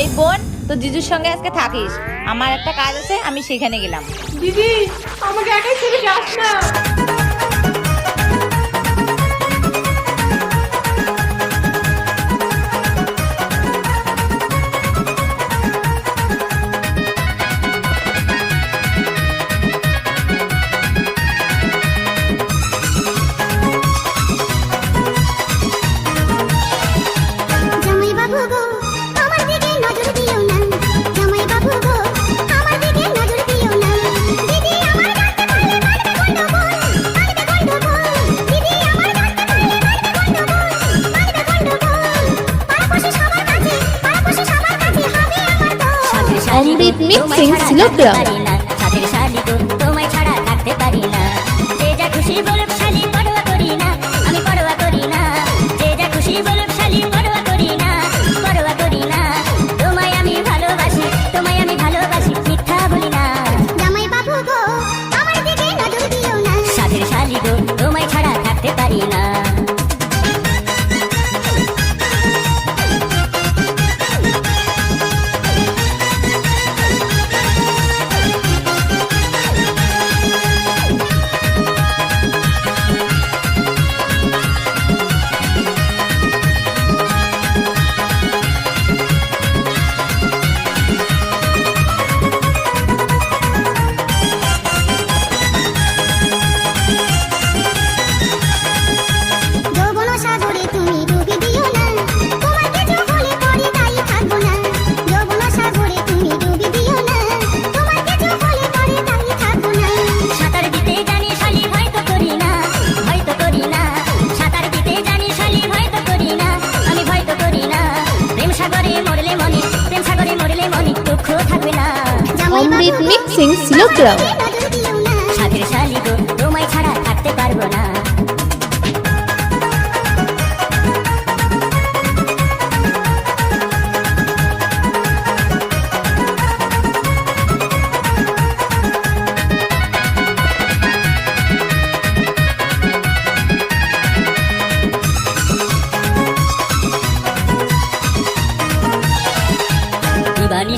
এই বোন, তো জিজুর সঙ্গে আজকে থাকিস। আমার একটা কাজ আছে, আমি সেখানে গেলাম। দিদি, আমাকে একাই ছেড়ে যাস না। রিদমিক মিক্সিং ছিল ক্লাব অমৃত মিক্সিং শিলগ্রাম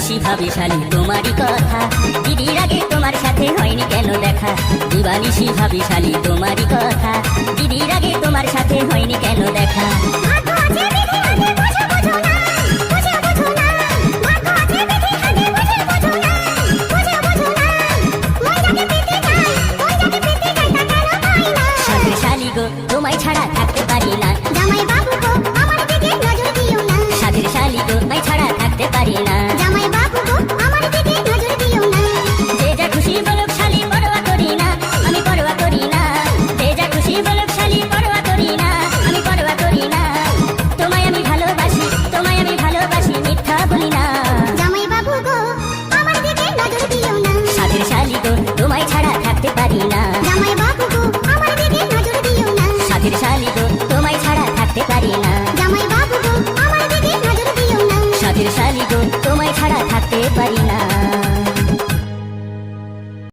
বেশি ভাবি শালি, তোমারই কথা। দিদির আগে তোমার সাথে হয়নি কেন দেখা? দিবানিশি ভাবি শালি, তোমারই কথা। দিদির আগে তোমার সাথে হয়নি কেন দেখা? তোমায় ছাড়া থাকতে পারি না। জামাই বাবু bailar.